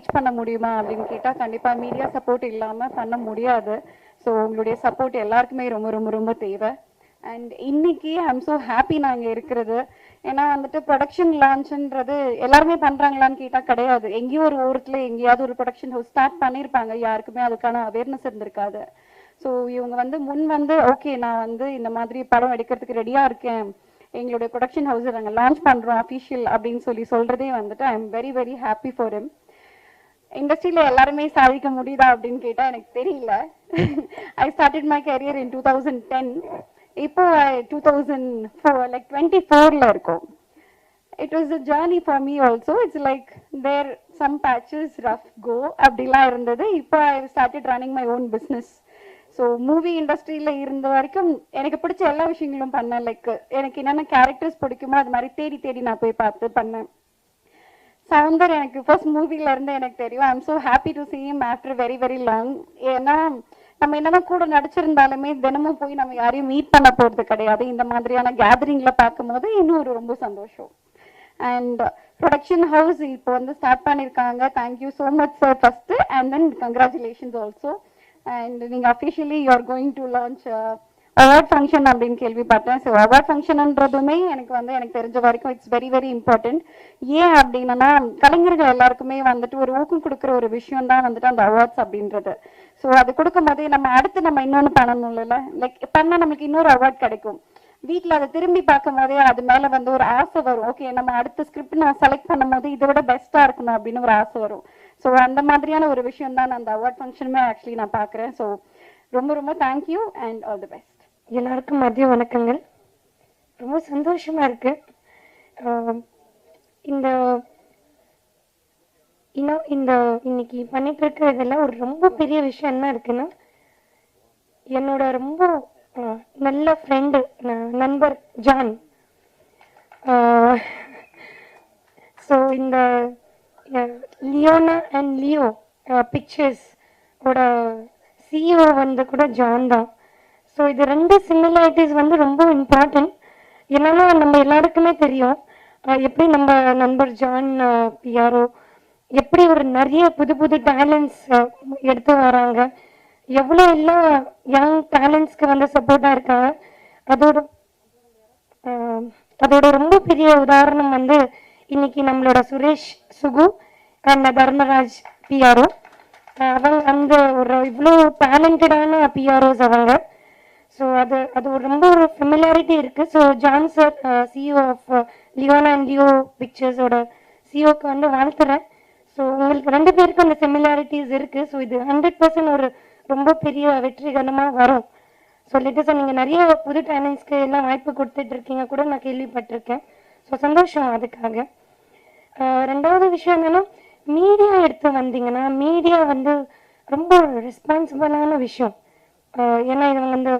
Reach பண்ண முடியுமா அப்படின்னு கேட்டா கண்டிப்பா மீடியா சப்போர்ட் இல்லாம பண்ண முடியாது. ஸோ உங்களுடைய சப்போர்ட் எல்லாருக்குமே ரொம்ப ரொம்ப ரொம்ப தேவை. அண்ட் இன்னைக்கு ஐம் ஸோ ஹாப்பி நாங்க இருக்கிறது. ஏன்னா வந்துட்டு ப்ரொடக்ஷன் லான்ச்ன்றது எல்லாருமே பண்றாங்களான்னு கேட்டா கிடையாது. எங்கேயோ ஒரு ஊரத்தில் எங்கேயாவது ஒரு ப்ரொடக்ஷன் ஹவுஸ் ஸ்டார்ட் பண்ணியிருப்பாங்க யாருக்குமே அதுக்கான அவேர்னஸ் இருந்திருக்காது. ஸோ இவங்க வந்து முன் வந்து ஓகே நான் வந்து இந்த மாதிரி படம் எடுக்கிறதுக்கு ரெடியா இருக்கேன். எங்களுடைய ப்ரொடக்ஷன் ஹவுஸ் நாங்கள் லான்ச் பண்றோம் அஃபிஷியல் அப்படின்னு சொல்லி சொல்றதே வந்துட்டு I am very very happy for இம் இண்டஸ்ட்ரியில எல்லாருமே சாதிக்க முடியுதா அப்படின்னு கேட்டா எனக்கு தெரியல. I started my career in two thousand ten இப்போ two thousand four like twenty ஃபோர்ல இருக்கும். It was a journey for me also it's like there some patches rough go அப்படிலாம் இருந்தது. இப்போ I started running my own business so movie இண்டஸ்ட்ரியில இருந்த வரைக்கும் எனக்கு பிடிச்ச எல்லா விஷயங்களும் பண்ணேன். லைக் எனக்கு என்னென்ன கேரக்டர்ஸ் பிடிக்குமோ அது மாதிரி தேடி தேடி நான் போய் பார்த்து பண்ணேன். சவுந்தர் எனக்கு ஃபர்ஸ்ட் மூவில இருந்து எனக்கு தெரியும். I am so happy to see him after very very long ஏன்னா நம்ம என்னதான் கூட நடிச்சிருந்தாலுமே தினமும் போய் நம்ம யாரையும் மீட் பண்ண போறது கிடையாது. இந்த மாதிரியான கேதரிங்ல பார்க்கும்போது இன்னும் ஒரு ரொம்ப சந்தோஷம். அண்ட் ப்ரொடக்ஷன் ஹவுஸ் இப்போ வந்து ஸ்டார்ட் பண்ணியிருக்காங்க thank you so much sir first and then congratulations also and நீங்கள் officially you are going to launch award function அப்படின்னு கேள்விப்பட்டேன். ஸோ அவார்ட் ஃபங்க்ஷன்ன்றதுமே எனக்கு வந்து எனக்கு தெரிஞ்ச வரைக்கும் இட்ஸ் வெரி வெரி இம்பார்ட்டன்ட் ஏன் அப்படின்னா கலைஞர்கள் எல்லாருக்குமே வந்துட்டு ஒரு ஊக்கம் கொடுக்குற ஒரு விஷயம் தான் வந்துட்டு அந்த அவார்ட்ஸ் அப்படின்றது. ஸோ அது கொடுக்கும் போதே நம்ம அடுத்து நம்ம இன்னொன்று பண்ணணும்ல லைக் பண்ணா நமக்கு இன்னொரு அவார்ட் கிடைக்கும். வீட்ல அதை திரும்பி பார்க்கும் போதே அது மேல வந்து ஒரு ஆசை வரும். ஓகே நம்ம அடுத்த ஸ்கிரிப்ட் நான் செலக்ட் பண்ணும்போது இதை விட பெஸ்டா இருக்கணும் அப்படின்னு ஒரு ஆசை வரும். ஸோ அந்த மாதிரியான ஒரு விஷயம் தான் நான் அந்த அவார்ட் ஃபங்க்ஷனுமே ஆக்சுவலி நான் பார்க்குறேன். ஸோ ரொம்ப ரொம்ப thank you and all the best எல்லாருக்கும் மதிய வணக்கங்கள். ரொம்ப சந்தோஷமா இருக்கு. இந்த இன்னும் இந்த இன்னைக்கு பண்ணிட்டு இருக்கிறதெல்லாம் ஒரு ரொம்ப பெரிய விஷயம் என்ன இருக்குன்னா என்னோட ரொம்ப நல்ல ஃப்ரெண்டு நண்பர் ஜான். ஸோ இந்த லியோனா அண்ட் லியோ பிக்சர்ஸ் ஓட சிஇஓ வந்து கூட ஜான் தான். ஸோ இது ரெண்டு சிமிலாரிட்டிஸ் வந்து ரொம்ப இம்பார்ட்டன்ட் என்னன்னா நம்ம எல்லாருக்குமே தெரியும். எப்படி நம்ம நண்பர் ஜான் பியாரோ எப்படி ஒரு நிறைய புது புது டேலண்ட்ஸ் எடுத்து வராங்க. எவ்வளோ எல்லாம் யங் டேலண்ட்ஸ்க்கு வந்து சப்போர்ட்டாக இருக்காங்க. அதோட அதோட ரொம்ப பெரிய உதாரணம் வந்து இன்னைக்கு நம்மளோட சுரேஷ் சுகு அண்ட் தர்மராஜ் பிஆர்ஓ அவங்க அந்த ஒரு இவ்வளோ டேலண்டடான பிஆர்ஓஸ் அவங்க. ஸோ அது அது ஒரு ரொம்ப ஒரு ஃபெமிலாரிட்டி இருக்கு. So John sir CEO of Leona and Leo பிக்சர்ஸோட சிஓக்கு வந்து வாழ்த்துறேன். ஸோ உங்களுக்கு ரெண்டு பேருக்கும் அந்த சிமிலாரிட்டிஸ் இருக்கு. ஸோ இது ஹண்ட்ரட் பர்சன்ட் ஒரு ரொம்ப பெரிய வெற்றிகரமாக வரும். சொல்லிட்டு சார் நீங்கள் நிறைய புது டேலண்ட்ஸ்க்கு எல்லாம் வாய்ப்பு கொடுத்துட்டு இருக்கீங்க கூட நான் கேள்விப்பட்டிருக்கேன். ஸோ சந்தோஷம் அதுக்காக. ஆஹ் ரெண்டாவது விஷயம் என்னன்னா மீடியா எடுத்து வந்தீங்கன்னா மீடியா வந்து ரொம்ப ரெஸ்பான்சிபிளான விஷயம். ஆஹ் ஏன்னா இது வந்து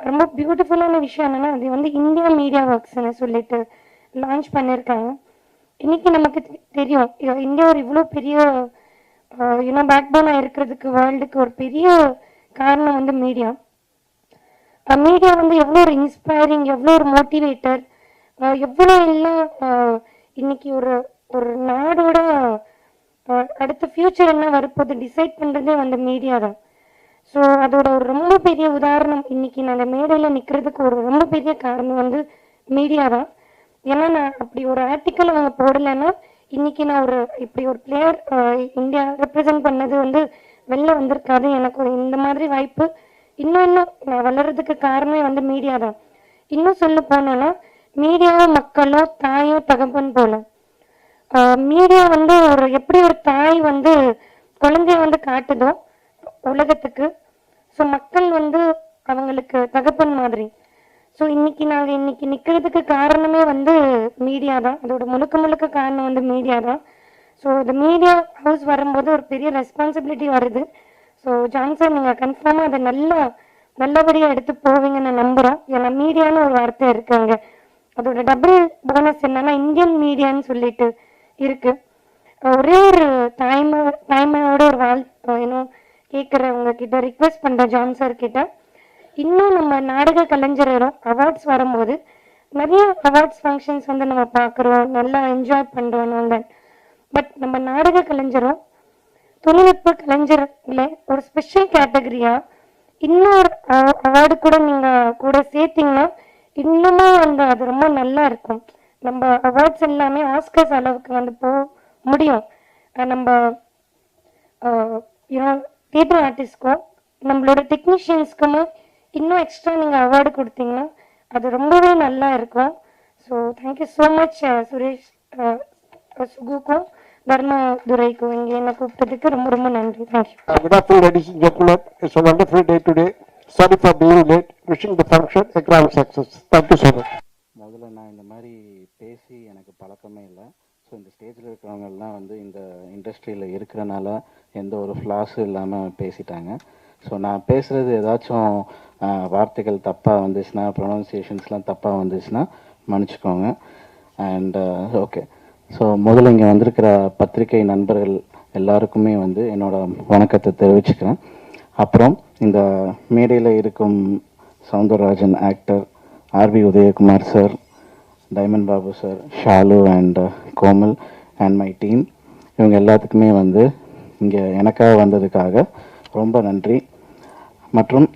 ரொம்ப பியூட்டிஃபுல்லான விஷயம் என்னன்னா அது வந்து இந்தியா மீடியா ஒர்க்ஸ்னு சொல்லிட்டு லான்ச் பண்ணியிருக்காங்க இன்னைக்கு நமக்கு தெரியும். இந்தியா ஒரு இவ்வளோ பெரிய யூனோ பேக் போனாக இருக்கிறதுக்கு வேர்ல்டுக்கு ஒரு பெரிய காரணம் வந்து மீடியா மீடியா வந்து எவ்வளோ ஒரு இன்ஸ்பைரிங் எவ்வளோ ஒரு மோட்டிவேட்டர் எவ்வளோ எல்லாம் ஆஹ் இன்னைக்கு ஒரு ஒரு நாடோட அடுத்த ஃபியூச்சர் என்ன வரப்போகுது டிசைட் பண்ணுறதே வந்து மீடியா தான். ஸோ அதோட ஒரு ரொம்ப பெரிய உதாரணம் இன்னைக்கு நான் அந்த மேடையில் நிற்கிறதுக்கு ஒரு ரொம்ப பெரிய காரணம் வந்து மீடியா தான். ஏன்னா நான் அப்படி ஒரு ஆர்டிக்கல் அவங்க போடலைன்னா இன்னைக்கு நான் ஒரு இப்படி ஒரு பிளேயர் இந்தியா ரெப்ரசன்ட் பண்ணது வந்து வெளில வந்திருக்காது. எனக்கு ஒரு இந்த மாதிரி வாய்ப்பு. இன்னும் இன்னும் நான் வளர்றதுக்கு காரணமே வந்து மீடியா தான். இன்னும் சொல்ல போனோன்னா மீடியாவோ மக்களோ தாயோ தகப்பன் போல. மீடியா வந்து ஒரு எப்படி ஒரு தாய் வந்து குழந்தைய வந்து காட்டுதோ உலகத்துக்கு. ஸோ மக்கள் வந்து அவங்களுக்கு தகப்பன் மாதிரி. ஸோ இன்னைக்கு நாங்கள் இன்னைக்கு நிற்கிறதுக்கு காரணமே வந்து மீடியா தான். அதோட முழுக்க முழுக்க காரணம் வந்து மீடியா தான். ஸோ இந்த மீடியா ஹவுஸ் வரும்போது ஒரு பெரிய ரெஸ்பான்சிபிலிட்டி வருது. ஸோ ஜான்சன் நீங்கள் கன்ஃபார்மாக அதை நல்லா நல்லபடியாக எடுத்து போவீங்கன்னு நான் நம்புகிறேன் ஏன்னா மீடியான்னு ஒரு வார்த்தை இருக்குங்க அதோட டபுள் போனஸ் என்னன்னா இந்தியன் மீடியான்னு சொல்லிட்டு இருக்கு. ஒரே ஒரு தாய்மை தாய்மையோட ஒரு வாழ் இன்னும் கேட்குறவங்க கிட்ட ரிக்வெஸ்ட் பண்ணுறேன் ஜான் சார் கிட்ட இன்னும் நம்ம நாடக கலைஞரும் அவார்ட்ஸ் வரும்போது நிறைய அவார்ட்ஸ் ஃபங்க்ஷன்ஸ் வந்து நம்ம பார்க்குறோம் நல்லா என்ஜாய் பண்ணுறோம் நாங்கள் பட் நம்ம நாடக கலைஞரும் தொழில்நுட்ப கலைஞரில் ஒரு ஸ்பெஷல் கேட்டகரியா இன்னொரு அவார்டு கூட நீங்க கூட சேர்த்திங்கன்னா இன்னமும் வந்து அது ரொம்ப நல்லா இருக்கும். நம்ம அவார்ட்ஸ் எல்லாமே ஆஸ்கர்ஸ் அளவுக்கு வந்து போக முடியும். நம்ம யூனோ தியேட்டர் ஆர்டிஸ்ட்க்கும் நம்மளோட டெக்னீஷியன்ஸ்க்குமே இன்னும் எக்ஸ்ட்ரா நீங்கள் அவார்டு கொடுத்தீங்கன்னா அது ரொம்பவே நல்லா இருக்கும் so thank you so much Suresh சுகுக்கும் தர்மதுரைக்கும் இங்கே என்னை கூப்பிட்டதுக்கு ரொம்ப ரொம்ப நன்றி thank you wonderful day today. Sorry for being late. Wishing the function a grand success. Thank you so much. முதல்ல நான் இந்த மாதிரி பேசி எனக்கு பழக்கமே இல்லை ஸோ இந்த ஸ்டேஜில் இருக்கிறவங்க எல்லாம் வந்து இந்த இண்டஸ்ட்ரியில் இருக்கிறனால எந்த ஒரு ஃப்ளாஸும் இல்லாமல் பேசிட்டாங்க. ஸோ நான் பேசுகிறது ஏதாச்சும் வார்த்தைகள் தப்பாக வந்துச்சுன்னா ப்ரொனவுன்சியேஷன்ஸ்லாம் தப்பாக வந்துச்சுன்னா மன்னிச்சுக்கோங்க. அண்ட் ஓகே ஸோ முதல்ல இங்கே வந்திருக்கிற பத்திரிகை நண்பர்கள் எல்லாருக்குமே வந்து என்னோட வணக்கத்தை தெரிவிச்சுக்கிறேன். அப்புறம் இந்த மேடையில் இருக்கும் Soundararajan actor RV Udhayakumar sir diamond Babu sir Shalu and uh, Komal and my team இவங்க எல்லாத்துக்குமே வந்து இங்கே எனக்காக வந்ததுக்காக ரொம்ப நன்றி. மற்றும்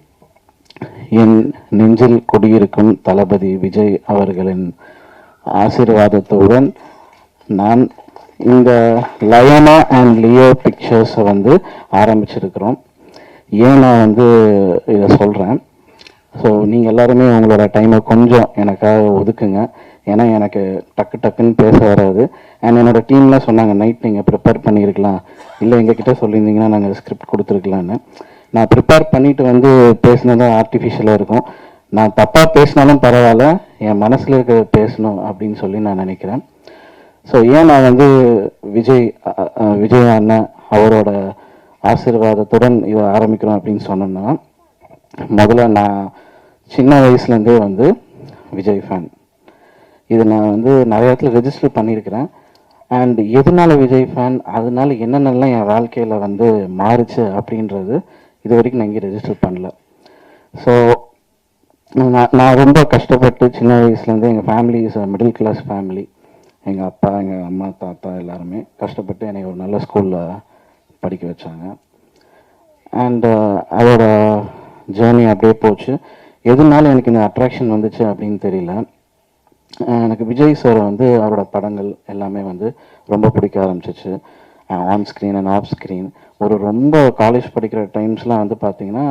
என் நெஞ்சில் குடியிருக்கும் தளபதி விஜய் அவர்களின் ஆசீர்வாதத்துடன் நான் இந்த லயனா அண்ட் லியோ பிக்சர்ஸை வந்து ஆரம்பிச்சிருக்கிறோம். ஏன் நான் வந்து இதை சொல்கிறேன் ஸோ நீங்கள் எல்லாருமே உங்களோட டைமை கொஞ்சம் எனக்காக ஒதுக்குங்க. ஏன்னா எனக்கு டக்கு டக்குன்னு பேச வராது. அண்ட் என்னோட டீம்லாம் சொன்னாங்க நைட் நீங்கள் ப்ரிப்பேர் பண்ணியிருக்கலாம் இல்லை எங்ககிட்ட சொல்லியிருந்தீங்கன்னா நாங்கள் ஸ்கிரிப்ட் கொடுத்துருக்கலான்னு நான் ப்ரிப்பேர் பண்ணிவிட்டு வந்து பேசினது ஆர்டிஃபிஷியலாக இருக்கும். நான் தப்பாக பேசினாலும் பரவாயில்ல என் மனசில் இருக்க பேசணும் அப்படின்னு சொல்லி நான் நினைக்கிறேன். ஸோ ஏன் நான் வந்து விஜய் விஜய் அண்ணன் அவரோட ஆசீர்வாதத்துடன் இதை ஆரம்பிக்கிறோம் அப்படின்னு சொன்னோம்னா முதல்ல நான் சின்ன வயசுலேருந்தே வந்து விஜய் ஃபேன் இது நான் வந்து நிறைய இடத்துல ரெஜிஸ்டர் பண்ணியிருக்கிறேன். அண்ட் எதனால விஜய் ஃபேன் அதனால என்னென்னலாம் என் வாழ்க்கையில் வந்து மாறுச்சு அப்படின்றது இது வரைக்கும் நான் இங்கே ரெஜிஸ்டர் பண்ணல. ஸோ நான் நான் ரொம்ப கஷ்டப்பட்டு சின்ன வயசுலேருந்து எங்கள் family is middle class family எங்கள் அப்பா எங்கள் அம்மா தாத்தா எல்லாருமே கஷ்டப்பட்டு என்னை ஒரு நல்ல ஸ்கூலில் படிக்க வச்சாங்க. அண்ட் uh, அதோட ஜேர்னி அப்படியே போச்சு. எதனால எனக்கு இந்த அட்ராக்ஷன் வந்துச்சு அப்படின்னு தெரியல. எனக்கு விஜய் சார் வந்து அவரோட படங்கள் எல்லாமே வந்து ரொம்ப பிடிக்க ஆரம்பிச்சிச்சு. On screen and off screen ஒரு ரொம்ப காலேஜ் படிக்கிற டைம்ஸ்லாம் வந்து பார்த்தீங்கன்னா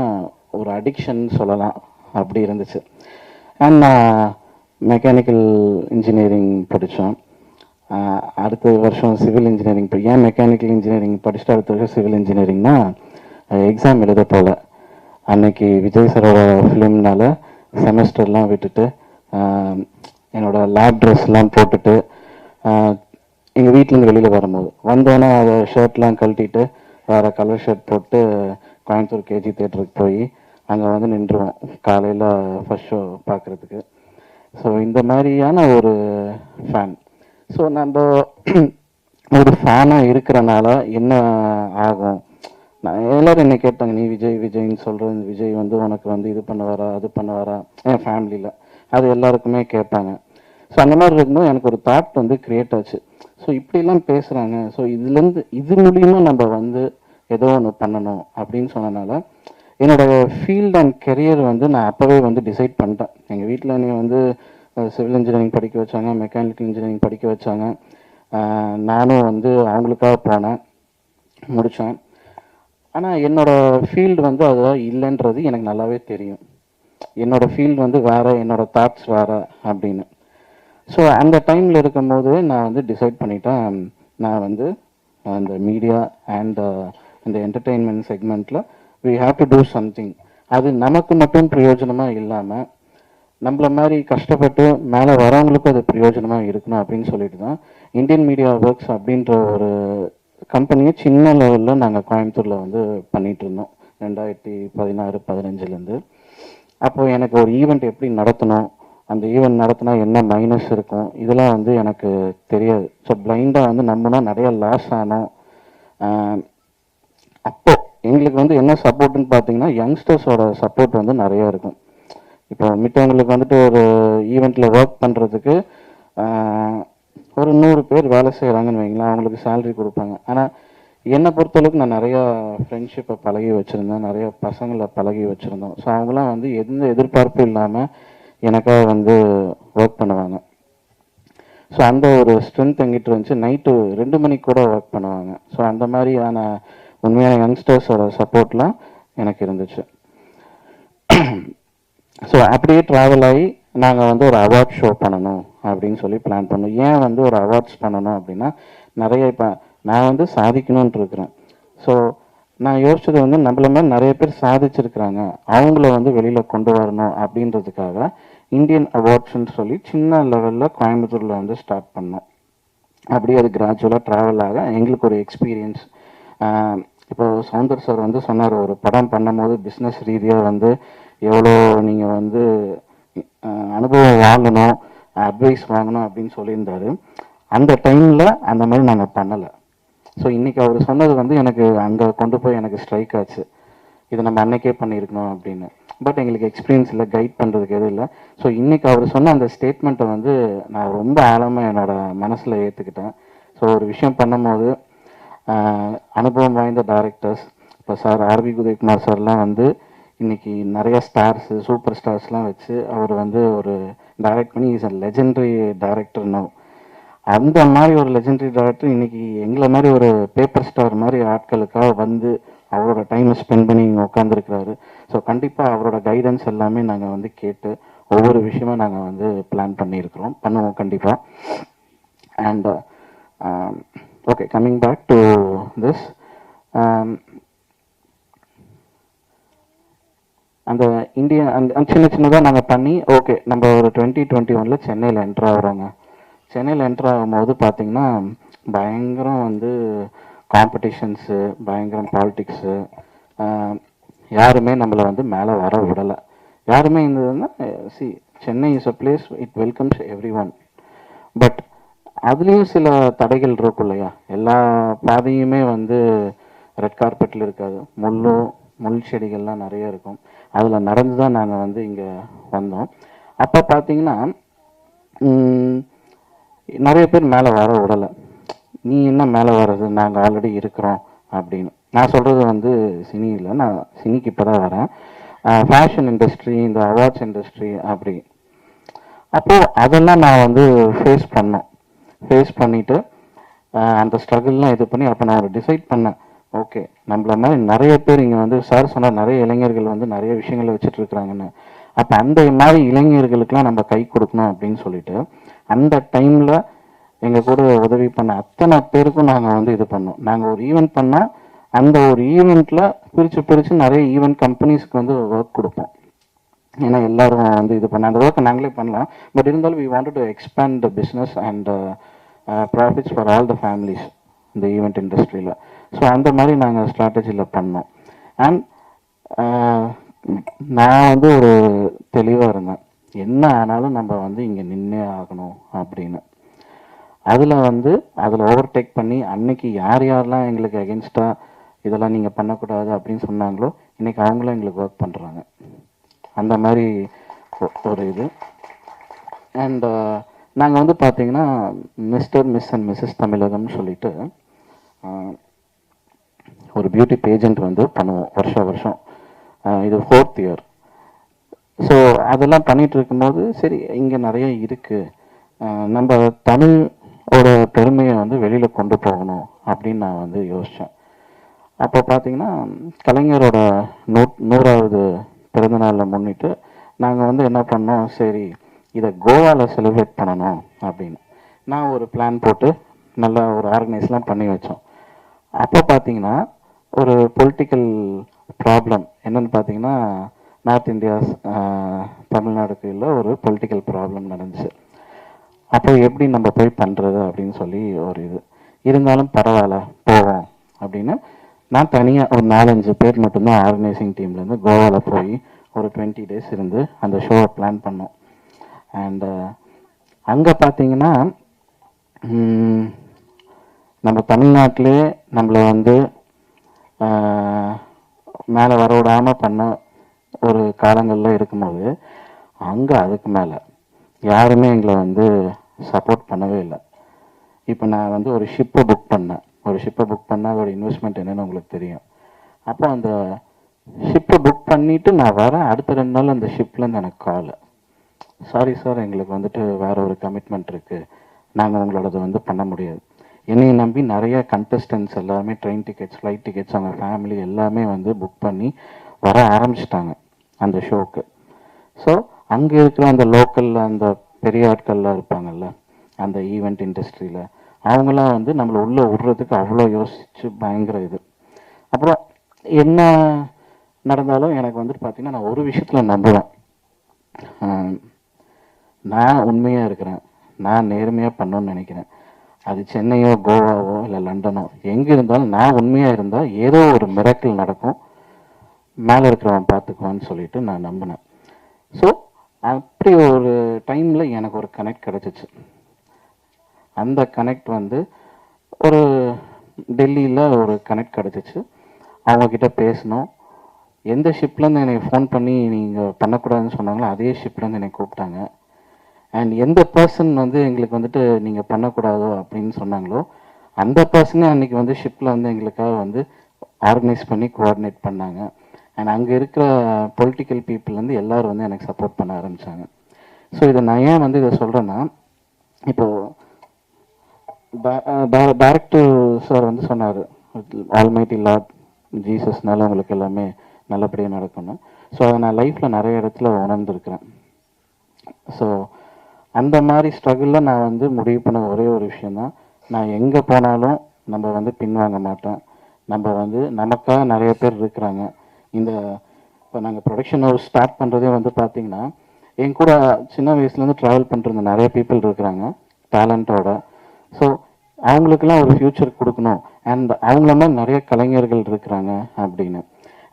ஒரு அடிக்ஷன் சொல்லலாம். அப்படி இருந்துச்சு. அண்ட் நான் மெக்கானிக்கல் இன்ஜினியரிங் படித்தோம் அடுத்த வருஷம் சிவில் இன்ஜினியரிங் படி ஏன் மெக்கானிக்கல் இன்ஜினியரிங் படிச்சுட்டு அடுத்த வருஷம் சிவில் இன்ஜினியரிங்னா எக்ஸாம் எழுத போகல அன்னைக்கு விஜய் சாரோட ஃபிலிம்னால செமஸ்டர்லாம் விட்டுட்டு என்னோடய லேப் ட்ரெஸ்லாம் போட்டுட்டு எங்கள் வீட்டிலேருந்து வெளியில் வரும்போது. வந்தோடனே அதை ஷர்ட்லாம் கழட்டிட்டு வேறு கலர் ஷர்ட் போட்டு கோயம்புத்தூர் கேஜி தேட்டருக்கு போய் அங்கே வந்து நின்றுவோம். காலையில் ஃபர்ஸ்ட் ஷோ பார்க்குறதுக்கு ஸோ இந்த மாதிரியான ஒரு ஃபேன் ஸோ நம்ம ஒரு ஃபேனாக இருக்கிறனால என்ன ஆகும்? நான் எல்லாரும் என்னை கேட்டாங்க நீ விஜய் விஜய்ன்னு சொல்கிற விஜய் வந்து உனக்கு வந்து இது பண்ணுவாரா அது பண்ணுவாரா? என் ஃபேமிலியில் அது எல்லாருக்குமே கேட்பாங்க ஸோ அந்த மாதிரி இருக்கும்போது எனக்கு ஒரு தாட் வந்து கிரியேட் ஆச்சு. ஸோ இப்படிலாம் பேசுகிறாங்க ஸோ இதுலேருந்து இது மூலியமாக நம்ம வந்து ஏதோ ஒன்று பண்ணணும் அப்படின்னு சொன்னனால என்னோடய ஃபீல்ட் அண்ட் கெரியர் வந்து நான் அப்போவே வந்து டிசைட் பண்ணிட்டேன். எங்கள் வீட்டில் நீ வந்து சிவில் இன்ஜினியரிங் படிக்க வச்சாங்க மெக்கானிக்கல் இன்ஜினியரிங் படிக்க வச்சாங்க. நானும் வந்து அவங்களுக்காக போனேன் முடித்தேன் ஆனால் என்னோடய ஃபீல்டு வந்து அதுதான் இல்லைன்றது எனக்கு நல்லாவே தெரியும். என்னோடய ஃபீல்டு வந்து வேறு என்னோடய தாட்ஸ் வேறு அப்படின்னு. ஸோ அந்த டைமில் இருக்கும்போது நான் வந்து டிசைட் பண்ணிட்டேன். நான் வந்து அந்த மீடியா அண்ட் இந்த என்டர்டெயின்மெண்ட் செக்மெண்ட்டில் we have to do something அது நமக்கு மட்டும் பிரயோஜனமாக இல்லாமல் நம்மள மாதிரி கஷ்டப்பட்டு மேலே வரவங்களுக்கும் அது பிரயோஜனமாக இருக்கணும் அப்படின்னு சொல்லிட்டு தான் இந்தியன் மீடியா ஒர்க்ஸ் அப்படின்ற ஒரு கம்பெனியை சின்ன லெவலில் நாங்கள் கோயம்புத்தூரில் வந்து பண்ணிகிட்ருந்தோம் இருந்தோம். ரெண்டாயிரத்தி பதினாறு பதினஞ்சுலேருந்து அப்போது எனக்கு ஒரு ஈவெண்ட் எப்படி நடத்தணும் அந்த ஈவெண்ட் நடத்தினா என்ன மைனஸ் இருக்கும்? இதெல்லாம் வந்து எனக்கு தெரியாது. ஸோ பிளைண்டாக வந்து நம்பினா நிறைய லாஸ் ஆனோம் அப்போது அப்போ எங்களுக்கு வந்து என்ன சப்போர்ட்னு பார்த்தீங்கன்னா யங்ஸ்டர்ஸோட சப்போர்ட் வந்து நிறையா இருக்கும். இப்போ மித்தவங்களுக்கு வந்துட்டு ஒரு ஈவெண்ட்டில் ஒர்க் பண்ணுறதுக்கு ஒரு நூறு பேர் வேலை செய்கிறாங்கன்னு வைங்களேன் அவங்களுக்கு சேலரி கொடுப்பாங்க. ஆனால் என்னை பொறுத்தளவுக்கு நான் நிறையா ஃப்ரெண்ட்ஷிப்பை பழகி வச்சுருந்தேன். நிறையா பசங்களை பழகி வச்சுருந்தோம். ஸோ அவங்களாம் வந்து எந்த எதிர்பார்ப்பும் இல்லாமல் எனக்காக வந்து ஒர்க் பண்ணுவாங்க. ஸோ அந்த ஒரு ஸ்ட்ரென்த் எங்கிட்ட இருந்துச்சு. நைட்டு ரெண்டு மணிக்கு கூட ஒர்க் பண்ணுவாங்க. ஸோ அந்த மாதிரியான உண்மையான யங்ஸ்டர்ஸோட சப்போர்ட்லாம் எனக்கு இருந்துச்சு. ஸோ அப்படியே ட்ராவல் ஆகி நாங்கள் வந்து ஒரு அவார்ட் ஷோ பண்ணணும் அப்படின்னு சொல்லி பிளான் பண்ணோம். ஏன் வந்து ஒரு அவார்ட்ஸ் பண்ணணும் அப்படின்னா நிறைய இப்போ நான் வந்து சாதிக்கணுன்ட்டு இருக்கிறேன். ஸோ நான் யோசிச்சது வந்து நம்மள மாதிரி நிறைய பேர் சாதிச்சிருக்கிறாங்க. அவங்கள வந்து வெளியில் கொண்டு வரணும் அப்படின்றதுக்காக இந்தியன் அவார்ட்ஸ்ன்னு சொல்லி சின்ன லெவலில் கோயம்புத்தூரில் வந்து ஸ்டார்ட் பண்ணோம். அப்படியே அது கிராஜுவலாக ட்ராவல் ஆக எங்களுக்கு ஒரு எக்ஸ்பீரியன்ஸ் இப்போ சவுந்தர் சார் வந்து சொன்னார் ஒரு படம் பண்ணும்போது பிஸ்னஸ் ரீதியாக வந்து எவ்வளோ நீங்கள் வந்து அனுபவம் வாங்கணும் அட்வைஸ் வாங்கணும் அப்படின்னு சொல்லியிருந்தாரு. அந்த டைமில் அந்த மாதிரி நாங்கள் பண்ணலை. ஸோ இன்றைக்கி அவர் சொன்னது வந்து எனக்கு அங்கே கொண்டு போய் எனக்கு ஸ்ட்ரைக் ஆச்சு. இதை நம்ம அன்னைக்கே பண்ணியிருக்கணும் அப்படின்னு. பட் எங்களுக்கு எக்ஸ்பீரியன்ஸ் இல்லை கைட் பண்ணுறதுக்கு எதுவும் இல்லை. ஸோ இன்றைக்கி அவர் சொன்ன அந்த ஸ்டேட்மெண்ட்டை வந்து நான் ரொம்ப ஆழமாக என்னோடய மனசில் ஏற்றுக்கிட்டேன் ஸோ ஒரு விஷயம் பண்ணும்போது அனுபவம் வாய்ந்த டேரக்டர்ஸ் இப்போ சார் ஆர்பி உதயகுமார் சார்லாம் வந்து இன்னைக்கு நிறையா ஸ்டார்ஸு சூப்பர் ஸ்டார்ஸ்லாம் வச்சு அவர் வந்து ஒரு டைரக்ட் பண்ணி is a legendary director no அந்த மாதிரி ஒரு லெஜெண்டரி டேரக்டர் இன்னைக்கு எங்களை மாதிரி ஒரு பேப்பர் ஸ்டார் மாதிரி ஆட்களுக்காக வந்து அவரோட டைமை ஸ்பெண்ட் பண்ணி இங்கே உட்காந்துருக்கிறாரு ஸோ கண்டிப்பாக அவரோட கைடன்ஸ் எல்லாமே நாங்கள் வந்து கேட்டு ஒவ்வொரு விஷயமும் நாங்கள் வந்து பிளான் பண்ணியிருக்கிறோம். பண்ணுவோம் கண்டிப்பாக and okay coming back to this அந்த இந்தியா அந்த சின்ன சின்னதாக நாங்கள் பண்ணி ஓகே நம்ம ஒரு டுவெண்ட்டி டுவெண்ட்டி ஒனில் சென்னையில் என்ட்ரு ஆகிறோங்க. சென்னையில் என்ட்ரு ஆகும்போது பார்த்தீங்கன்னா பயங்கரம் வந்து காம்படிஷன்ஸு பயங்கரம் பாலிட்டிக்ஸு யாருமே நம்மளை வந்து மேலே வர விடலை. யாருமே இருந்ததுன்னா C Chennai is a place it welcomes everyone but அதுலேயும் சில தடைகள் இருக்கும் இல்லையா? எல்லா பாதையுமே வந்து ரெட் கார்பெட்டில் இருக்காது. முள்ளும் முள் செடிகள்லாம் நிறைய இருக்கும். அதில் நடந்து தான் நாங்கள் வந்து இங்கே வந்தோம். அப்போ பார்த்தீங்கன்னா நிறைய பேர் மேலே வர விடலை. நீ என்ன மேலே வர்றது? நாங்கள் ஆல்ரெடி இருக்கிறோம் அப்படின்னு. நான் சொல்கிறது வந்து சினி இல்லை நான் சினிக்கு இப்போ தான் வரேன். ஃபேஷன் இண்டஸ்ட்ரி இந்த அவார்ட்ஸ் இண்டஸ்ட்ரி அப்படி. அப்போது அதெல்லாம் நான் வந்து ஃபேஸ் பண்ணேன். ஃபேஸ் பண்ணிவிட்டு அந்த ஸ்ட்ரகிள்லாம் இது பண்ணி அப்போ நான் டிசைட் பண்ணேன். ஓகே நம்மள மாதிரி நிறைய பேர் இங்கே வந்து சார் சொன்னால் நிறைய இளைஞர்கள் வந்து நிறைய விஷயங்களை வச்சுட்டு இருக்கிறாங்கன்னு. அப்போ அந்த மாதிரி இளைஞர்களுக்கெல்லாம் நம்ம கை கொடுக்கணும் அப்படின்னு சொல்லிட்டு அந்த டைமில் எங்கள் கூட உதவி பண்ண அத்தனை பேருக்கும் நாங்கள் வந்து இது பண்ணோம். நாங்கள் ஒரு ஈவெண்ட் பண்ணால் அந்த ஒரு ஈவெண்ட்டில் பிரித்து பிரித்து நிறைய ஈவெண்ட் கம்பெனிஸ்க்கு வந்து ஒர்க் கொடுப்போம். ஏன்னா எல்லாரும் வந்து இது பண்ண அந்த ஒர்க்கை நாங்களே பண்ணலாம். பட் இருந்தாலும் we wanted to expand the business and profits for all the families இந்த ஈவெண்ட் இண்டஸ்ட்ரியில் ஸோ அந்த மாதிரி நாங்கள் ஸ்ட்ராட்டஜியில் பண்ணோம். அண்ட் uh, நான் வந்து ஒரு தெளிவாக இருந்தேன். என்ன ஆனாலும் நம்ம வந்து இங்கே நின்னே ஆகணும் அப்படின்னு. அதில் வந்து அதில் ஓவர்டேக் பண்ணி அன்னைக்கு யார் யாரெல்லாம் எங்களுக்கு அகென்ஸ்டாக இதெல்லாம் நீங்கள் பண்ணக்கூடாது அப்படின்னு சொன்னாங்களோ இன்றைக்கி அவங்களும் எங்களுக்கு ஒர்க் பண்ணுறாங்க அந்த மாதிரி ஒரு இது. அண்ட் நாங்கள் வந்து பார்த்தீங்கன்னா மிஸ்டர் மிஸ் அண்ட் மிஸ்ஸஸ் தமிழகம்னு சொல்லிட்டு ஒரு பியூட்டி பேஜெண்ட் வந்து பண்ணுவோம் வருஷம். வருஷம் இது ஃபோர்த் இயர் ஸோ அதெல்லாம் பண்ணிகிட்டு இருக்கும்போது சரி இங்கே நிறைய இருக்குது நம்ம தமிழ் ஒரு பெருமையை வந்து வெளியில் கொண்டு போகணும் அப்படின்னு நான் வந்து யோசித்தேன் அப்போ பார்த்தீங்கன்னா கலைஞரோட நூ நூறாவது பிறந்தநாளை முன்னிட்டு நாங்கள் வந்து என்ன பண்ணோம் சரி இதை கோவாவில் செலிப்ரேட் பண்ணணும் அப்படின்னு. நான் ஒரு பிளான் போட்டு நல்லா ஒரு ஆர்கனைஸ்லாம் பண்ணி வச்சோம். அப்போ பார்த்தீங்கன்னா ஒரு பொலிட்டிக்கல் ப்ராப்ளம் என்னென்னு பார்த்தீங்கன்னா நார்த் இந்தியா தமிழ்நாடுக்கு உள்ள ஒரு பொலிட்டிக்கல் ப்ராப்ளம் நடந்துச்சு. அப்போ எப்படி நம்ம போய் பண்ணுறது அப்படின்னு சொல்லி ஒரு இது. இருந்தாலும் பரவாயில்ல போவோம் அப்படின்னு. நான் தனியாக ஒரு நாலஞ்சு பேர் மட்டும்தான் ஆர்கனைசிங் டீம்லேருந்து கோவாவில் போய் ஒரு டுவெண்ட்டி டேஸ் இருந்து அந்த ஷோவை பிளான் பண்ணோம். அண்டு அங்கே பார்த்தீங்கன்னா நம்ம தமிழ்நாட்டிலே நம்மளை வந்து மேலே வர விடாமல் பண்ண ஒரு காலங்களில் இருக்கும்போது அங்கே அதுக்கு மேலே யாருமே எங்களை வந்து சப்போர்ட் பண்ணவே இல்லை. இப்போ நான் வந்து ஒரு ஷிப்பை புக் பண்ணேன். ஒரு ஷிப்பை புக் பண்ணால் அதோட இன்வெஸ்ட்மெண்ட் என்னன்னு உங்களுக்கு தெரியும். அப்போ அந்த ஷிப்பை புக் பண்ணிவிட்டு நான் வரேன். அடுத்த ரெண்டு நாள் அந்த ஷிப்லேருந்து எனக்கு கால் சாரி சார் எங்களுக்கு வந்துட்டு வேறு ஒரு கமிட்மெண்ட் இருக்குது நாங்கள் உங்களோடது வந்து பண்ண முடியாது. என்னையை நம்பி நிறைய கண்டஸ்டன்ஸ் எல்லாருமே ட்ரெயின் டிக்கெட்ஸ் ஃப்ளைட் டிக்கெட்ஸ் அவங்க ஃபேமிலி எல்லாமே வந்து புக் பண்ணி வர ஆரம்பிச்சிட்டாங்க அந்த ஷோக்கு ஸோ அங்கே இருக்கிற அந்த லோக்கலில் அந்த பெரிய ஆட்கள்லாம் இருப்பாங்கல்ல அந்த ஈவெண்ட் இண்டஸ்ட்ரியில் அவங்களாம் வந்து நம்மளை உள்ளே விடுறதுக்கு அவ்வளோ யோசித்து பயங்கர இது. அப்புறம் என்ன நடந்தாலும் எனக்கு வந்துட்டு பார்த்தீங்கன்னா நான் ஒரு விஷயத்தில் நம்புவேன். நான் உண்மையாக இருக்கிறேன். நான் நேர்மையாக பண்ணணும்னு நினைக்கிறேன். அது சென்னையோ கோவாவோ இல்லை லண்டனோ எங்கே இருந்தாலும் நான் உண்மையாக இருந்தால் ஏதோ ஒரு மிராக்கிள் நடக்கும். மேலே இருக்கிறவன் பார்த்துக்குவான்னு சொல்லிட்டு நான் நம்பினேன். ஸோ அப்படி ஒரு டைமில் எனக்கு ஒரு கனெக்ட் கிடச்சிச்சு. அந்த கனெக்ட் வந்து ஒரு டெல்லியில் ஒரு கனெக்ட் கிடச்சிச்சு. அவங்கக்கிட்ட பேசினோம். எந்த ஷிப்லேருந்து என்னை ஃபோன் பண்ணி நீங்கள் பண்ணக்கூடாதுன்னு சொன்னாங்களோ அதே ஷிப்லேருந்து என்னை கூப்பிட்டாங்க. அண்ட் எந்த பர்சன் வந்து எங்களுக்கு வந்துட்டு நீங்கள் பண்ணக்கூடாதோ அப்படின்னு சொன்னாங்களோ அந்த பர்சனே அன்றைக்கி வந்து ஷிப்பில் வந்து எங்களுக்காக வந்து ஆர்கனைஸ் பண்ணி கோஆர்டினேட் பண்ணாங்க. அண்ட் அங்கே இருக்கிற பொலிட்டிக்கல் பீப்புள்லேருந்து எல்லாரும் வந்து எனக்கு சப்போர்ட் பண்ண ஆரம்பித்தாங்க ஸோ இதை நான் ஏன் வந்து இதை சொல்கிறேன்னா இப்போது டேரக்டர் சார் வந்து சொன்னார் ஆல்மைட்டி லாட் ஜீசஸ்னால உங்களுக்கு எல்லாமே நல்லபடியாக நடக்கணும் ஸோ அதை நான் லைஃப்பில் நிறைய இடத்துல உணர்ந்துருக்கிறேன். ஸோ அந்த மாதிரி ஸ்ட்ரகிளில் நான் வந்து முடிவு பண்ண ஒரே ஒரு விஷயந்தான் நான் எங்கே போனாலும் நம்ம வந்து பின்வாங்க மாட்டேன் நம்ம வந்து நமக்காக நிறைய பேர் இருக்கிறாங்க. இந்த இப்போ நாங்கள் ப்ரொடக்ஷன் ஹவுஸ் ஸ்டார்ட் பண்ணுறதே வந்து பார்த்தீங்கன்னா என் கூட சின்ன வயசுலேருந்து ட்ராவல் பண்ணுறது நிறைய பீப்புள் இருக்கிறாங்க டேலண்ட்டோட ஸோ அவங்களுக்கெல்லாம் ஒரு ஃப்யூச்சர் கொடுக்கணும். அண்ட் அவங்கள மாதிரி நிறைய கலைஞர்கள் இருக்கிறாங்க அப்படின்னு.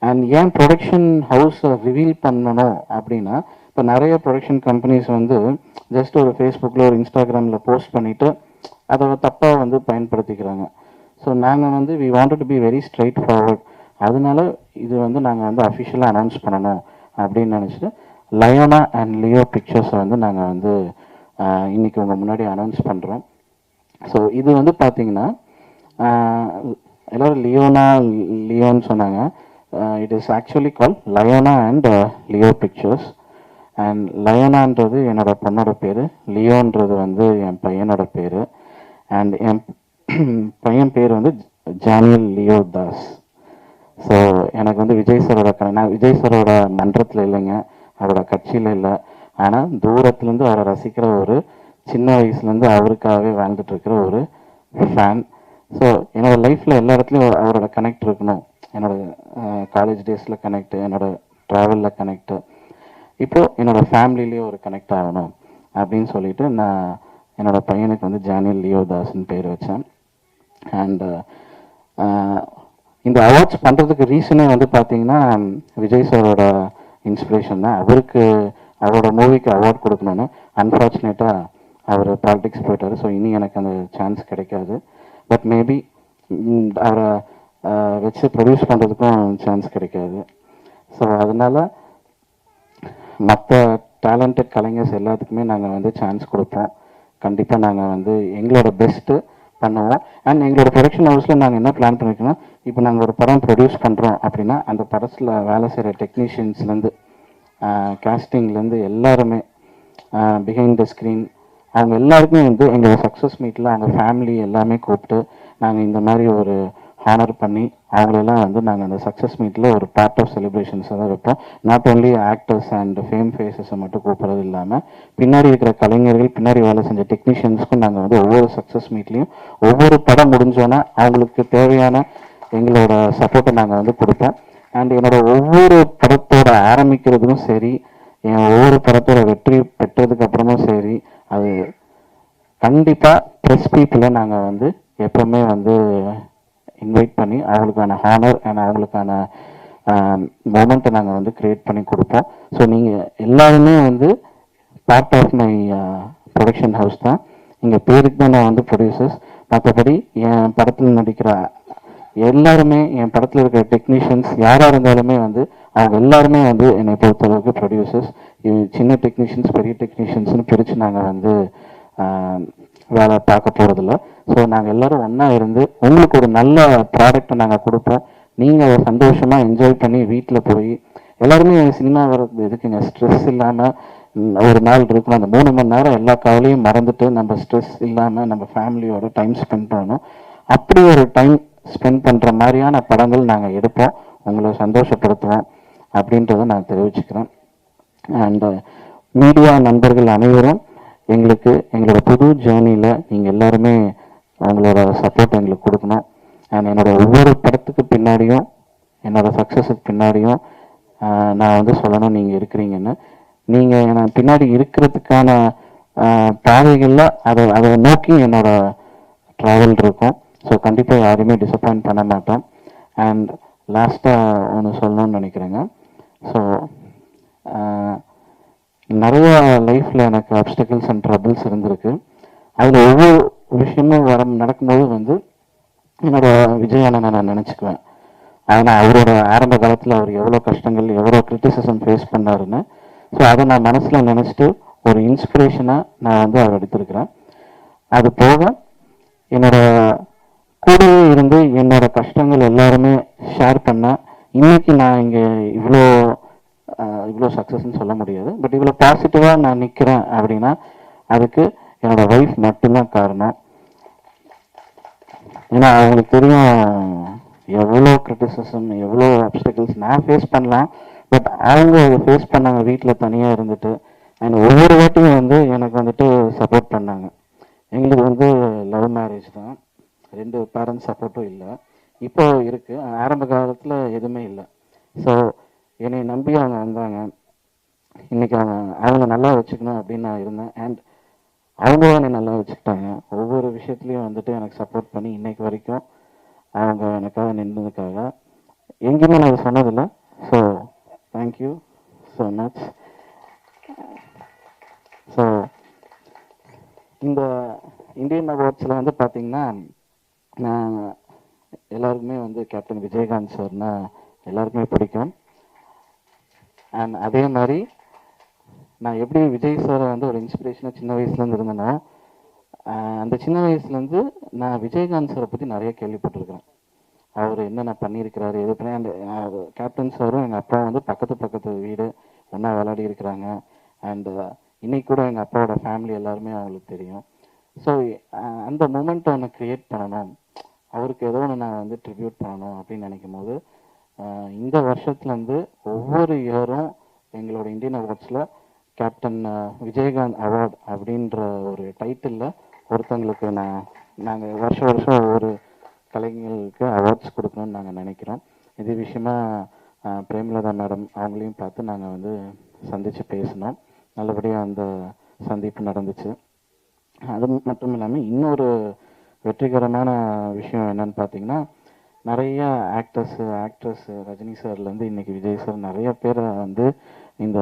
அண்ட் ஏன் ப்ரொடக்ஷன் ஹவுஸை ரிவீல் பண்ணணும் அப்படின்னா இப்போ நிறைய ப்ரொடக்ஷன் கம்பெனிஸ் வந்து ஜஸ்ட் ஒரு ஃபேஸ்புக்கில் ஒரு இன்ஸ்டாகிராமில் போஸ்ட் பண்ணிவிட்டு அதை தப்பாக வந்து பயன்படுத்திக்கிறாங்க. ஸோ நாங்கள் வந்து we wanted to be very straightforward அதனால இது வந்து நாங்கள் வந்து அஃபிஷியலாக அனௌன்ஸ் பண்ணணும் அப்படின்னு நினச்சிட்டு லயோனா அண்ட் லியோ பிக்சர்ஸை வந்து நாங்கள் வந்து இன்றைக்கி உங்கள் முன்னாடி அனௌன்ஸ் பண்ணுறோம் ஸோ இது வந்து பார்த்தீங்கன்னா எல்லோரும் லியோனா லியோன்னு சொன்னாங்க. It is actually call Leona and Leo pictures and லயோனான்றது என்னோட பொண்ணோட பேர் லியோன்றது வந்து என் பையனோட பேர். அண்ட் என் பையன் பேர் வந்து ஜானியல் லியோ தாஸ் ஸோ எனக்கு வந்து விஜய் சாரோட க- நான் விஜய் சாரோட மன்றத்தில் இல்லைங்க. அவரோட கட்சியில் இல்லை. ஆனால் தூரத்துலேருந்து அவரை ரசிக்கிற ஒரு சின்ன வயசுலேருந்து அவருக்காகவே வாழ்ந்துட்டுருக்கிற ஒரு ஃபேன் ஸோ என்னோடய லைஃப்பில் எல்லா இடத்துலையும் அவரோட கனெக்ட் இருக்கணும். என்னோட காலேஜ் டேஸில் கனெக்ட் என்னோட ட்ராவலில் கனெக்ட் இப்போது என்னோட ஃபேமிலிலேயே ஒரு கனெக்ட் ஆகணும் அப்படின்னு சொல்லிட்டு நான் என்னோட பையனுக்கு வந்து ஜானியல் லியோ தாஸ்ன்னு பேர் வச்சேன். அண்டு இந்த அவார்ட்ஸ் பண்ணுறதுக்கு ரீசனே வந்து பார்த்தீங்கன்னா விஜய் சாரோட இன்ஸ்பிரேஷன் தான். அவருக்கு அவரோட மூவிக்கு அவார்ட் கொடுக்கணும்னு அன்ஃபார்ச்சுனேட்டாக அவர் பாலிடிக்ஸ் போயிட்டார். ஸோ இனி எனக்கு அந்த சான்ஸ் கிடைக்காது. பட் மேபி அவரை வச்சு ப்ரொடியூஸ் பண்ணுறதுக்கும் சான்ஸ் கிடைக்காது. ஸோ அதனால் மற்ற டேலண்டட் கலைஞர்ஸ் எல்லாத்துக்குமே நாங்கள் வந்து சான்ஸ் கொடுப்போம். கண்டிப்பாக நாங்கள் வந்து எங்களோட பெஸ்ட்டு பண்ணுவோம் அண்ட் எங்களோட ப்ரொடக்ஷன் ஹவுஸில் நாங்கள் என்ன பிளான் பண்ணியிருக்கோம்னா இப்போ நாங்கள் ஒரு படம் ப்ரொடியூஸ் பண்ணுறோம் அப்படின்னா அந்த படத்தில் வேலை செய்கிற டெக்னீஷியன்ஸ்லேருந்து கேஸ்டிங்லேருந்து எல்லாருமே பிஹைண்ட் த ஸ்க்ரீன் அவங்க எல்லாருக்குமே வந்து எங்களோட சக்ஸஸ் மீட்டில் அவங்க ஃபேமிலி எல்லாமே கூப்பிட்டு நாங்கள் இந்த மாதிரி ஒரு ஹேனர் பண்ணி அவங்களெல்லாம் வந்து நாங்கள் அந்த சக்ஸஸ் மீட்டில் ஒரு பார்ட் ஆஃப் செலிப்ரேஷன்ஸை தான் வைப்போம். Not only actors and fame ஃபேஸஸை மட்டும் கூப்பிட்றது இல்லாமல் பின்னாடி இருக்கிற கலைஞர்கள் பின்னாடி வேலை செஞ்ச டெக்னீஷியன்ஸ்க்கும் நாங்கள் வந்து ஒவ்வொரு சக்ஸஸ் மீட்லேயும் ஒவ்வொரு படம் முடிஞ்சோன்னா அவங்களுக்கு தேவையான எங்களோட சப்போர்ட்டை நாங்கள் வந்து கொடுப்போம். அண்ட் என்னோட ஒவ்வொரு படத்தோட ஆரம்பிக்கிறதுக்கும் சரி என் ஒவ்வொரு படத்தோட வெற்றி பெற்றதுக்கு அப்புறமும் சரி அது கண்டிப்பாக ப்ரெஸ் பீப்புளை நாங்கள் வந்து எப்போவுமே வந்து இன்வைட் பண்ணி அவங்களுக்கான ஹானர் அண்ட் அவங்களுக்கான மூமெண்ட்டை நாங்கள் வந்து க்ரியேட் பண்ணி கொடுப்போம். ஸோ நீங்கள் எல்லாருமே வந்து part of my production house தான். இங்கே பேருக்கு தான் நான் வந்து ப்ரொடியூசர்ஸ் மற்றபடி என் படத்தில் நடிக்கிற எல்லாருமே என் படத்தில் இருக்கிற டெக்னீஷியன்ஸ் யாராக இருந்தாலுமே வந்து அவங்க எல்லாருமே வந்து என்னை பொறுத்தளவுக்கு ப்ரொடியூசர்ஸ் சின்ன டெக்னீஷியன்ஸ் பெரிய டெக்னீஷியன்ஸ்னு பிரித்து நாங்கள் வந்து வேலை பார்க்க போகிறதில்ல ஸோ நாங்கள் எல்லோரும் ஒன்றா இருந்து உங்களுக்கு ஒரு நல்ல ப்ராடக்ட்டை நாங்கள் கொடுப்போம். நீங்கள் சந்தோஷமாக என்ஜாய் பண்ணி வீட்டில் போய் எல்லாருமே சினிமா வர்றது எதுக்குங்க? ஸ்ட்ரெஸ் இல்லாமல் ஒரு நாள் இருக்கணும். அந்த மூணு மணி நேரம் எல்லா கவலையும் மறந்துட்டு நம்ம ஸ்ட்ரெஸ் இல்லாமல் நம்ம ஃபேமிலியோட டைம் ஸ்பெண்ட் பண்ணணும். அப்படி ஒரு டைம் ஸ்பெண்ட் பண்ணுற மாதிரியான படங்கள் நாங்கள் எடுப்போம். உங்களை சந்தோஷப்படுத்துவோம் அப்படின்றத நான் தெரிவிச்சுக்கிறேன். அண்ட் மீடியா நண்பர்கள் அனைவரும் எங்களுக்கு எங்களோட புது ஜேர்னியில் நீங்கள் எல்லாருமே உங்களோட சப்போர்ட் எங்களுக்கு கொடுக்கணும். அண்ட் என்னோடய ஒவ்வொரு படத்துக்கு பின்னாடியும் என்னோட சக்ஸஸுக்கு பின்னாடியும் நான் வந்து சொல்லணும் நீங்கள் இருக்கிறீங்கன்னு. நீங்கள் என்னை பின்னாடி இருக்கிறதுக்கான பாதைகளில் அதை அதை நோக்கி என்னோட ட்ராவல் இருக்கும். ஸோ கண்டிப்பாக யாரையுமே டிசப்பாயின்ட் பண்ண மாட்டோம். அண்ட் லாஸ்ட்டாக ஒன்று சொல்லணும்னு நினைக்கிறேங்க. ஸோ நிறைய லைஃப்பில் எனக்கு அப்டக்கிள்ஸ் அண்ட் ட்ரபிள்ஸ் இருந்திருக்கு. அதில் ஒவ்வொரு விஷயமும் வர நடக்கும்போது வந்து என்னோட விஜய் அண்ணனை நான் நினச்சிக்குவேன். ஆனால் அவரோட ஆரம்ப காலத்தில் அவர் எவ்வளோ கஷ்டங்கள் எவ்வளோ கிரிட்டிசிசம் ஃபேஸ் பண்ணாருன்னு. ஸோ அதை நான் மனசில் நினச்சிட்டு ஒரு இன்ஸ்பிரேஷனாக நான் வந்து அவர் எடுத்திருக்கிறேன். அது போக என்னோட கூடவே இருந்து என்னோட கஷ்டங்கள் எல்லாருமே ஷேர் பண்ண இன்னைக்கு நான் இங்கே இவ்வளோ இவ்வளோ சக்ஸஸ்ன்னு சொல்ல முடியாது. பட் இவ்வளோ பாசிட்டிவாக நான் நிற்கிறேன் அப்படின்னா அதுக்கு என்னோட ஒய்ஃப் மட்டும்தான் காரணம். ஏன்னா அவங்களுக்கு தெரியும் எவ்வளோ கிரிட்டிசிசம் எவ்வளோ அப்டக்கிள்ஸ் நான் ஃபேஸ் பண்ணலாம். பட் அவங்க ஃபேஸ் பண்ணாங்க வீட்டில் தனியாக இருந்துட்டு அண்ட் ஒவ்வொரு வாட்டியும் வந்து எனக்கு வந்துட்டு சப்போர்ட் பண்ணாங்க. எங்களுக்கு வந்து லவ் மேரேஜ் தான். ரெண்டு பேரண்ட்ஸ் சப்போர்ட்டும் இல்லை. இப்போ இருக்குது ஆரம்ப காலத்தில் எதுவுமே இல்லை. ஸோ என்னை நம்பி அவங்க வந்தாங்க. இன்னைக்கு அவங்க அவங்க நல்லா வச்சுக்கணும் அப்படின்னு நான் இருந்தேன். அண்ட் அவங்களும் என்னை நல்லா வச்சுக்கிட்டாங்க. ஒவ்வொரு விஷயத்துலையும் வந்துட்டு எனக்கு சப்போர்ட் பண்ணி இன்னைக்கு வரைக்கும் அவங்க எனக்காக நின்றதுக்காக எங்கேயுமே நான் சொன்னதில்லை. So thank you so much so இந்த இந்தியன் அவார்ட்ஸில் வந்து பார்த்தீங்கன்னா நான் எல்லாருக்குமே வந்து கேப்டன் விஜயகாந்த் சார்னா எல்லாருக்குமே பிடிக்கும். அண்ட் அதே மாதிரி நான் எப்படி விஜய் சாரை வந்து ஒரு இன்ஸ்பிரேஷனாக சின்ன வயசுலேருந்து இருந்தேன்னா அந்த சின்ன வயசுலேருந்து நான் விஜயகாந்த் சாரை பற்றி நிறைய கேள்விப்பட்டிருக்கிறேன். அவர் என்னென்ன பண்ணியிருக்கிறாரு எது பண்ணி அந்த கேப்டன் சாரும் எங்கள் அப்பா வந்து பக்கத்து பக்கத்து வீடு ஒன்றா விளையாடி இருக்கிறாங்க. அண்டு இன்னைக்கு கூட எங்கள் அப்பாவோட ஃபேமிலி எல்லாருமே அவங்களுக்கு தெரியும். ஸோ அந்த மூமெண்ட்டை ஒன்று க்ரியேட் பண்ணணும். அவருக்கு ஏதோ ஒன்று நான் வந்து ட்ரிபியூட் பண்ணணும் அப்படின்னு நினைக்கும் போது இந்த வருஷத்துலேருந்து ஒவ்வொரு இயரும் எங்களோட இந்தியன் அவார்ட்ஸில் கேப்டன் விஜயகாந்த் அவார்ட் அப்படின்ற ஒரு டைட்டிலில் ஒருத்தங்களுக்கு நான் நாங்கள் வருஷம் வருஷம் ஒவ்வொரு கலைஞர்களுக்கு அவார்ட்ஸ் கொடுக்கணும்னு நாங்கள் நினைக்கிறோம். இது விஷயமா பிரேமலதா மேடம் அவங்களையும் பார்த்து நாங்கள் வந்து சந்தித்து பேசினோம். நல்லபடியாக அந்த சந்திப்பு நடந்துச்சு. அது மட்டும் இல்லாமல் இன்னொரு வெற்றிகரமான விஷயம் என்னன்னு பார்த்தீங்கன்னா நிறைய ஆக்டர்ஸ் ஆக்ட்ரஸ் ரஜினி சார்லேருந்து இன்னைக்கு விஜய் சார் நிறைய பேரை வந்து இந்த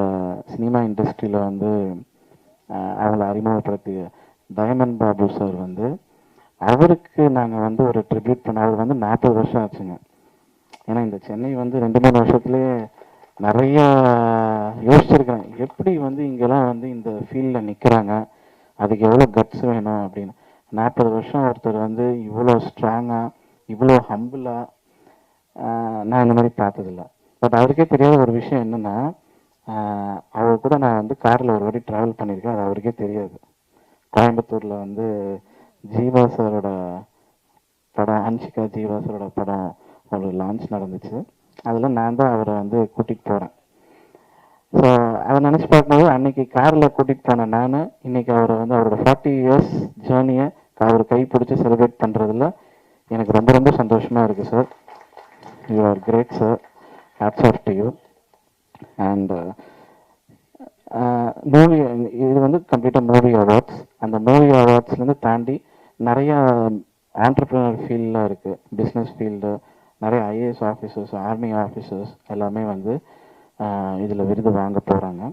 சினிமா இண்டஸ்ட்ரியில் வந்து அவளை அறிமுகப்படுத்திய தயமன் டயமண்ட் பாபு சார் வந்து அவருக்கு நாங்கள் வந்து ஒரு ட்ரிபியூட் பண்ண அவர் வந்து நாற்பது வருஷம் ஆச்சுங்க. ஏன்னா இந்த சென்னை வந்து ரெண்டு மூணு வருஷத்துலேயே நிறைய யோசிச்சிருக்கிறேன். எப்படி வந்து இங்கெல்லாம் வந்து இந்த ஃபீல்டில் நிற்கிறாங்க அதுக்கு எவ்வளோ கட்ஸ் வேணும் அப்படின்னு. நாற்பது வருஷம் ஒருத்தர் வந்து இவ்வளோ ஸ்ட்ராங்காக இவ்வளோ ஹம்பிளாக நான் இந்த மாதிரி பார்த்ததில்ல. பட் அவருக்கே தெரியாத ஒரு விஷயம் என்னென்னா அவர் கூட நான் வந்து காரில் ஒரு வாட்டி ட்ராவல் பண்ணியிருக்கேன் அது அவருக்கே தெரியாது. கோயம்புத்தூரில் வந்து ஜீவா சாரோட படம் அன்ஷிகா ஜீவா சாரோட படம் ஒரு லான்ச் நடந்துச்சு. அதில் நான் தான் அவரை வந்து கூட்டிகிட்டு போகிறேன் ஸோ அதை நினச்சி பார்க்கும்போது அன்னைக்கு காரில் கூட்டிகிட்டு போன நான் இன்னைக்கு அவரை வந்து அவரோட ஃபார்ட்டி இயர்ஸ் ஜேர்னியை அவர் கை பிடிச்சி செலிப்ரேட் பண்ணுறதுல எனக்கு ரொம்ப ரொம்ப சந்தோஷமாக இருக்குது sir you are great sir hats off to you and movie இது வந்து கம்ப்ளீட்டாக மூவி அவார்ட்ஸ் அந்த மூவி அவார்ட்ஸ்லேருந்து தாண்டி நிறையா ஆண்டர்பிரினர் ஃபீல்டெலாம் இருக்குது பிஸ்னஸ் ஃபீல்டு நிறைய ஐஏஎஸ் ஆஃபீஸர்ஸ் ஆர்மி ஆஃபீஸர்ஸ் எல்லாமே வந்து uh, இதில் விருது வாங்க போகிறாங்க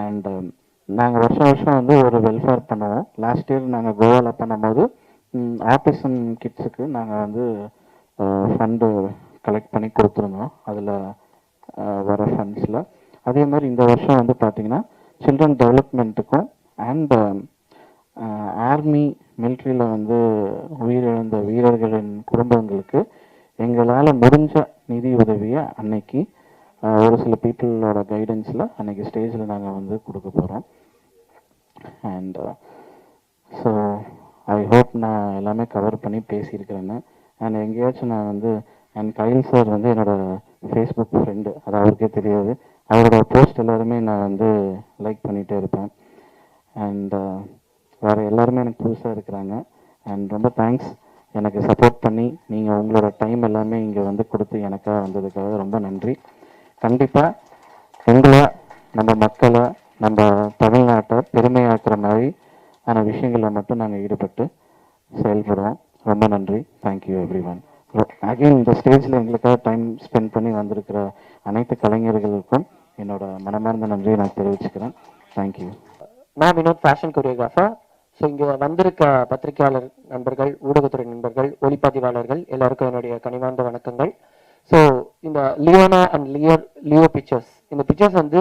அண்ட் um, நாங்கள் வருஷம் வருஷம் வந்து ஒரு வெல்ஃபேர் பண்ணுவோம். லாஸ்ட் இயர் நாங்கள் கோவாவில் பண்ணும்போது ஆப்ரேஷன் கிட்ஸுக்கு நாங்கள் வந்து ஃபண்டு கலெக்ட் பண்ணி கொடுத்துருந்தோம். அதில் வர ஃபண்ட்ஸில் அதே மாதிரி இந்த வருஷம் வந்து பார்த்தீங்கன்னா சில்ட்ரன் டெவலப்மெண்ட்டுக்கும் அண்ட் ஆர்மி மிலிட்ரியில் வந்து உயிரிழந்த வீரர்களின் குடும்பங்களுக்கு எங்களால் முடிஞ்ச நிதி உதவியை அன்னைக்கு ஒரு சில பீப்புளோட கைடன்ஸில் அன்னைக்கு ஸ்டேஜில் நாங்கள் வந்து கொடுக்க போகிறோம் அண்ட் ஸோ ஐ ஹோப் நான் எல்லாமே கவர் பண்ணி பேசியிருக்கிறேன்னு. அண்ட் எங்கேயாச்சும் நான் வந்து அண்ட் கைல் சார் வந்து என்னோட ஃபேஸ்புக் ஃப்ரெண்டு அது அவருக்கே தெரியாது. அவரோட போஸ்ட் எல்லாருமே நான் வந்து லைக் பண்ணிகிட்டே இருப்பேன். அண்ட் uh, வேறு எல்லாருமே எனக்கு புதுசாக இருக்கிறாங்க. அண்ட் ரொம்ப தேங்க்ஸ் எனக்கு சப்போர்ட் பண்ணி நீங்கள் உங்களோட டைம் எல்லாமே இங்கே வந்து கொடுத்து எனக்காக வந்ததுக்காக ரொம்ப நன்றி. கண்டிப்பாக உங்களை நம்ம மக்களை நம்ம தமிழ்நாட்டை பெருமையாக்குற மாதிரி ஆன விஷயங்களில் மட்டும் நாங்கள் ஈடுபட்டு செயல்படுவோம். ரொம்ப நன்றி. தேங்க்யூ எவ்ரி ஒன் அகைன் இந்த ஸ்டேஜில் எங்களுக்காக டைம் ஸ்பெண்ட் பண்ணி வந்திருக்கிற அனைத்து கலைஞர்களுக்கும் என்னோட மனமார்ந்த நன்றியை நான் தெரிவிச்சுக்கிறேன். தேங்க்யூ நான் வினோத் ஃபேஷன் கொரியோகிராஃபர் ஸோ இங்கே வந்திருக்க பத்திரிகையாளர் நண்பர்கள் ஊடகத்துறை நண்பர்கள் ஒளிப்பதிவாளர்கள் எல்லாருக்கும் என்னுடைய கனிவார்ந்த வணக்கங்கள். ஸோ இந்த Leona and Leo Leo pictures இந்த பிக்சர்ஸ் வந்து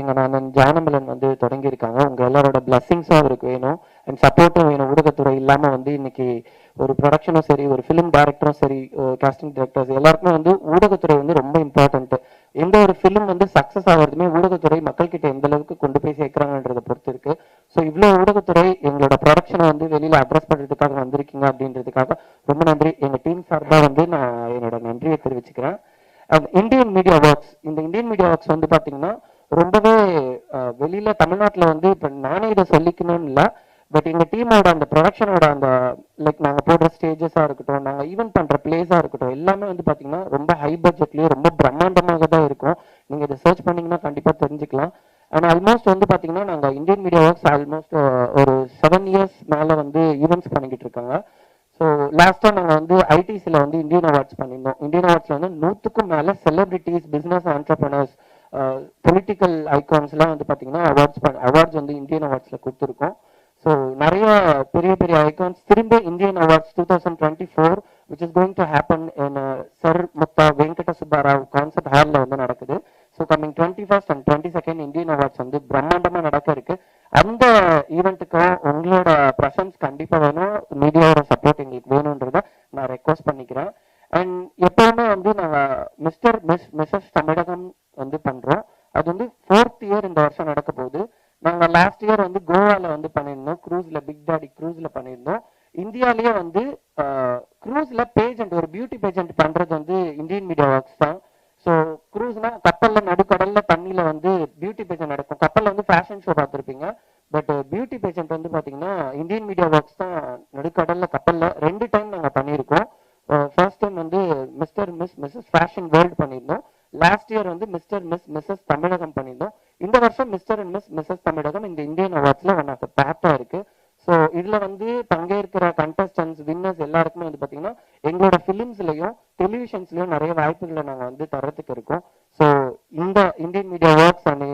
எங்கள் நான் ஜானமலன் வந்து தொடங்கியிருக்காங்க. உங்கள் எல்லாரோட பிளஸ்ஸிங்ஸும் அவருக்கு வேணும். அண்ட் சப்போர்ட்டும் வேணும். ஊடகத்துறை இல்லாமல் வந்து இன்னைக்கு ஒரு ப்ரொடக்ஷனும் சரி ஒரு ஃபிலிம் டேரக்டரும் சரி காஸ்டிங் டேரக்டர்ஸ் எல்லாருக்குமே வந்து ஊடகத்துறை வந்து ரொம்ப இம்பார்ட்டன்ட்டு எந்த ஒரு ஃபிலிம் வந்து சக்ஸஸ் ஆகிறதுமே ஊடகத்துறை மக்கள்கிட்ட எந்த அளவுக்கு கொண்டு போய் சேர்க்குறாங்கன்றத பொறுத்து இருக்கு. ஸோ இவ்வளோ ஊடகத்துறை எங்களோட ப்ரொடக்ஷனை வந்து வெளியில் அட்ரஸ் பண்ணுறதுக்காக வந்திருக்கீங்க அப்படின்றதுக்காக ரொம்ப நன்றி. எங்கள் டீம் சார்பாக வந்து நான் என்னோட நன்றியை தெரிவிச்சுக்கிறேன். இந்தியன் மீடியா ஒர்க்ஸ் இந்த இந்தியன் மீடியா ஒர்க்ஸ் வந்து பார்த்தீங்கன்னா ரொம்பவே வெளியில தமிழ்நாட்டுல வந்து இப்ப நானே இதை சொல்லிக்கணும்னு இல்லை. பட் எங்க டீமோட அந்த ப்ரொடக்ஷனோட அந்த லைக் நாங்க போடுற ஸ்டேஜஸா இருக்கட்டும் நாங்க ஈவென்ட் பண்ற பிளேஸா இருக்கட்டும் எல்லாமே வந்து பாத்தீங்கன்னா ரொம்ப ஹை பட்ஜெட்லயும் ரொம்ப பிரம்மாண்டமாக தான் இருக்கும். நீங்க இதை சர்ச் பண்ணீங்கன்னா கண்டிப்பா தெரிஞ்சுக்கலாம். ஆனா ஆல்மோஸ்ட் வந்து பாத்தீங்கன்னா நாங்க இந்தியன் மீடியா ஒர்க்ஸ் ஆல்மோஸ்ட் ஒரு செவன் இயர்ஸ் மேல வந்து ஈவெண்ட்ஸ் பண்ணிக்கிட்டு இருக்காங்க. ஸோ லாஸ்ட்டாக நாங்கள் வந்து ஐடிசியில் வந்து இந்தியன் அவார்ட்ஸ் பண்ணியிருந்தோம். இந்தியன் அவார்ட்ஸில் வந்து நூற்றுக்கும் மேலே செலிபிரிட்டிஸ் பிஸ்னஸ் ஆண்டர்பனர்ஸ் பொலிட்டிக்கல் ஐகான்ஸ்லாம் வந்து பார்த்தீங்கன்னா அவார்ட்ஸ் அவார்ட்ஸ் வந்து இந்தியன் அவார்ட்ஸில் கொடுத்துருக்கோம். ஸோ நிறைய பெரிய பெரிய ஐகான்ஸ் திரும்ப Indian awards two thousand twenty four which is going to happen in sir Mutha Venkata Subbarao concert ஹாலில் வந்து நடக்குது. So coming twenty first and twenty second Indian awards வந்து பிரம்மாண்டமாக நடக்க இருக்கு. அந்த ஈவெண்ட்டுக்கு உங்களோட ப்ரெசன்ஸ் கண்டிப்பாக வேணும். மீடியாவோட சப்போர்ட் எங்களுக்கு வேணுன்றத நான் ரெக்வஸ்ட் பண்ணிக்கிறேன். அண்ட் எப்பவுமே வந்து நாங்கள் மிஸ்டர் மிஸ் மிஸ்ஸஸ் தமிழகம் வந்து பண்றோம். அது வந்து ஃபோர்த் இயர் இந்த வருஷம் நடக்க போகுது நாங்கள் லாஸ்ட் இயர் வந்து கோவால வந்து பண்ணியிருந்தோம். க்ரூஸ்ல பிக் டாடி க்ரூஸ்ல பண்ணியிருந்தோம். இந்தியாலேயே வந்து க்ரூஸ்ல பேஜெண்ட் ஒரு பியூட்டி பேஜெண்ட் பண்றது வந்து இந்தியன் மீடியா ஒர்க்ஸ் தான். ஸோ க்ரூஸ்னா கப்பல்ல நடுக்கடல்ல தண்ணியில வந்து பியூட்டி பேஜெண்ட் நடக்கும். கப்பல்ல வந்து ஃபேஷன் ஷோ பார்த்துருப்பீங்க. பட் பியூட்டி பேஜெண்ட் வந்து பாத்தீங்கன்னா இந்தியன் மீடியா ஒர்க்ஸ் தான் நடுக்கடல்ல கப்பல்ல ரெண்டு டைம் நாங்கள் பண்ணியிருக்கோம். ஃபர்ஸ்ட் டைம் வந்து mister miss missus fashion world பண்ணியிருந்தோம். லாஸ்ட் இயர் வந்து மிஸ்டர் மிஸ் மிஸ்ஸஸ் தமிழகம் பண்ணியிருந்தோம். இந்த வருஷம் mister and miss missus Tamilagam இந்த இந்தியன் அவார்ட்ஸ்ல ஒன் ஆஃப் பேட்டா இருக்கு. ஸோ இதுல வந்து பங்கேற்கிற கண்டஸ்டன்ஸ் வின்னர்ஸ் எல்லாருக்குமே வந்து பாத்தீங்கன்னா எங்களோட ஃபிலிம்ஸ்லயும் டெலிவிஷன்ஸ்லயும் நிறைய வாய்ப்புகளை நாங்கள் வந்து தரத்துக்கு இருக்கோம். ஸோ இந்த Indian media awards and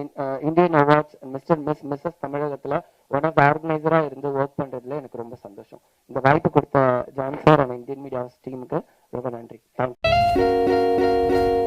Indian awards mister miss missus தமிழகத்துல ஒன் ஆஃப் ஆர்கனைசரா இருந்து ஒர்க் பண்றதுல எனக்கு ரொம்ப சந்தோஷம். இந்த வாய்ப்பு கொடுத்த John sir and Indian media டீமுக்கு ரொம்ப நன்றி. தேங்க்யூ